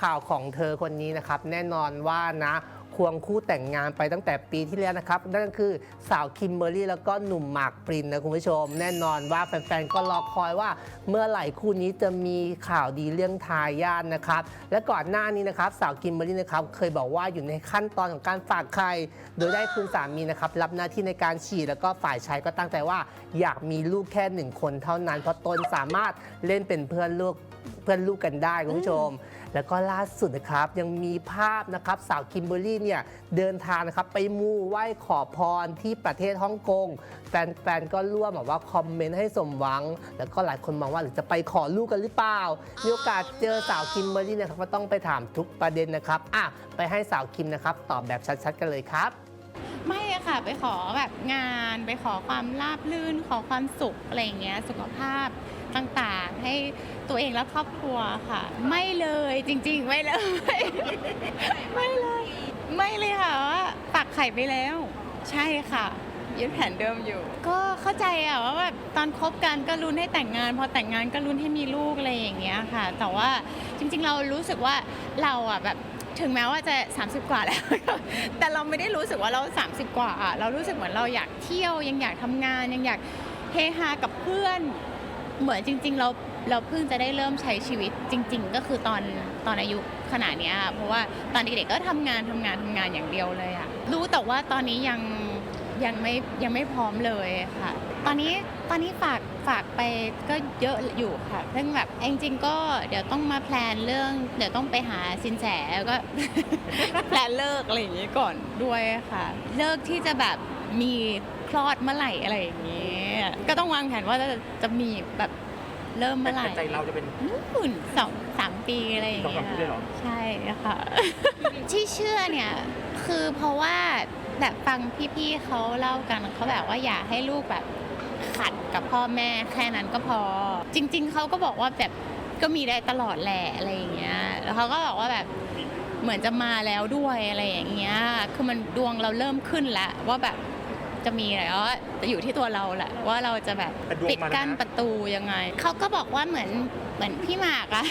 ข่าวของเธอคนนี้นะครับ แน่นอนว่านะควงคู่แต่งงานไปตั้งแต่ปีที่แล้วนะครับ นั่นก็คือสาวคิมเบอรรี่แล้วก็หนุ่มหมากปรินนะคุณผู้ชม แน่นอนว่าแฟนๆ ก็รอคอยว่า เมื่อไหร่คู่นี้จะมีข่าวดีเรื่องทายาทนะครับ และก่อนหน้านี้นะครับสาวคิมเบอรรี่นะครับเคยบอกว่าอยู่ในขั้นตอนของการฝากไข่โดยได้คุณสามีนะครับรับหน้าที่ในการฉีดแล้วก็ฝ่ายชายก็ตั้งใจว่า อยากมีลูกแค่หนึ่งคนเท่านั้นเพราะตนสามารถเล่นเป็นเพื่อนลูกเพื่อนลูกกันได้คุณผู้ชม แล้วก็ล่าสุดนะครับยังมีภาพนะครับสาวคิมเบอรี่เนี่ยเดินทางนะครับไปมูไหว้ขอพรที่ประเทศฮ่องกงแฟนๆก็ร่วมแบบว่าคอมเมนต์ให้สมหวัง แล้วก็หลายคนมองว่าหรือจะไปขอลูกกันหรือเปล่ามีโอกาสเจอสาวคิมเบอรรี่นะครับก็ต้องไปถามทุกประเด็นนะครับอะไปให้สาวคิมนะครับตอบแบบชัดๆ กันเลยครับ ไม่อะค่ะไปขอแบบงานไปขอความราบรื่น ขอความสุขอะไรอย่างเงี้ยสุขภาพต่างๆ ให้ตัวเองและครอบครัวค่ะ ไม่เลยจริงๆ ไม่เลย ไม่เลย ไม่เลยค่ะว่าปักไข่ไปแล้ว ใช่ค่ะยึดแผนเดิมอยู่ ก็เข้าใจอะว่าแบบตอนคบกันก็ลุ้นให้แต่งงาน พอแต่งงานก็ลุ้นให้มีลูกอะไรอย่างเงี้ยค่ะ แต่ว่าจริง ๆ เรารู้สึกว่าเราอะแบบ ถึงแม้ว่าจะ 30 กว่าแล้ว แต่เราไม่ได้รู้สึกว่าเรา 30 กว่าอะเรารู้สึกเหมือนเราอยากเที่ยวยังอยากทำงานยังอยากเฮฮากับเพื่อน เหมือนจริง ๆ เราเราเพิ่งจะได้เริ่มใช้ชีวิตจริง ๆ ก็คือตอนตอนอายุขนาดเนี้ยเพราะว่าตอนเด็กๆก็ทำงานทำงานทำงานอย่างเดียวเลยอะรู้แต่ว่าตอนนี้ยังยังไม่ยังไม่พร้อมเลยค่ะ ตอนนี้ตอนนี้ฝาก ฝากไปก็เยอะอยู่ค่ะเรื่องแบบจริงๆก็เดี๋ยวต้องมาแพลนเรื่อง เดี๋ยวต้องไปหาสินแสแล้วก็ แพลนเลิกอะไรอย่างนี้ก่อนด้วยค่ะ เลิกที่จะแบบมีคลอดเมื่อไหร่อะไรอย่างนี้ ก็ต้องวางแผนว่าจะจะมีแบบเริ่มเมื่อไหร่แต่ใจเราจะเป็นนู่นสองสามปีอะไรอย่างเงี้สองสามปีเลยเหรอใช่ค่ะ ที่เชื่อเนี่ยคือเพราะว่าแบบฟังพี่ๆเขาเล่ากันเขาแบบว่าอยากให้ลูกแบบ ขัดกับพ่อแม่แค่นั้นก็พอ จริง ๆเขาก็บอกว่าแบบก็มีได้ตลอดแหละอะไรอย่างเงี้ยแล้วเขาก็บอกว่าแบบเหมือนจะมาแล้วด้วยอะไรอย่างเงี้ย คือมันดวงเราเริ่มขึ้นแล้วว่าแบบจะมีอะไรก็อยู่ที่ตัวเราแหละว่าเราจะแบบแต่ดวงปิดมาแล้วนะกั้นประตูยังไง เขาก็บอกว่าเหมือนเหมือนพี่หมากอะ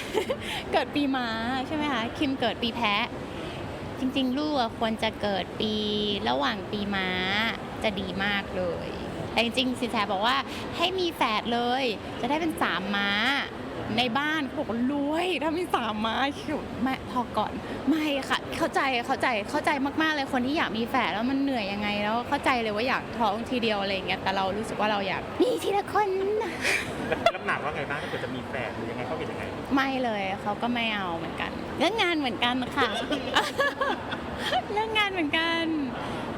เกิดปีม้าใช่ไหมคะคิมเกิดปีแพะ จริง ๆ ลูกอะควรจะเกิดปีระหว่างปีม้าจะดีมากเลย แต่จริงๆสินแสบอกว่าให้มีแฝดเลย จะได้เป็นสามม้า ในบ้านเขาบอกว่ารวยถ้ามีสามม้าคิวแม่พอก่อนไม่ค่ะ เข้าใจเข้าใจเข้าใจมากๆเลยคนที่อยากมีแฝดแล้วมันเหนื่อยยังไงแล้วเข้าใจเลยว่าอยากท้องทีเดียวอะไรอย่างเงี้ยแต่เรารู้สึกว่าเราอยากมีทีละคนนะแล้วรับหนักว่าไงบ้างถ้าเกิดจะมีแฟนหรือยังไงเขาเป็นยังไงไม่เลยเขาก็ไม่เอาเหมือนกัน เรื่องงานเหมือนกันค่ะ เรื่องงานเหมือนกัน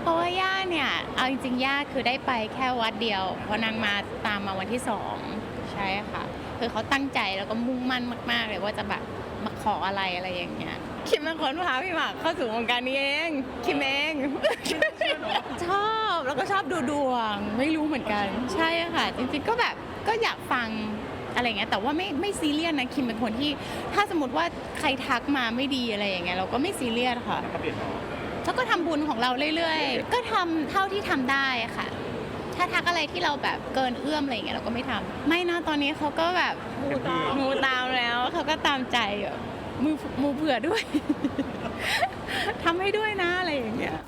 เพราะว่าย่าเนี่ย เอาจริงๆ ย่าคือได้ไปแค่วัดเดียว เพราะนางมาตามมาวันที่สองใช่ค่ะ คือเขาตั้งใจแล้วก็มุ่งมั่นมากๆเลยว่าจะแบบมาขออะไรอะไรอย่างเงี้ย คิมเป็นคนพาพี่หมากเข้าสู่วงการนี้เอง คิมเอง ชอบแล้วก็ชอบดูดวง ไม่รู้เหมือนกัน ใช่ค่ะ จริงๆ ก็แบบก็อยากฟังอะไรอย่างเงี้ยแต่ว่าไม่ไม่ซีเรียสนะคิมเป็นคนที่ ถ้าสมมติว่าใครทักมาไม่ดีอะไรอย่างเงี้ยเราก็ไม่ซีเรียสค่ะเขาเปลี่ยนหรอ แล้วก็ทำบุญของเราเรื่อยๆ ก็ทำเท่าที่ทำได้ค่ะ ถ้าทักอะไรที่เราแบบเกินเอื้อมอะไรอย่างเงี้ยเราก็ไม่ทำไม่นะตอนนี้เขาก็แบบมูตามมูตามแล้วเขาก็ตามใจแบบมูมูเผื่อด้วยทำให้ด้วยนะอะไรอย่างเงี้ย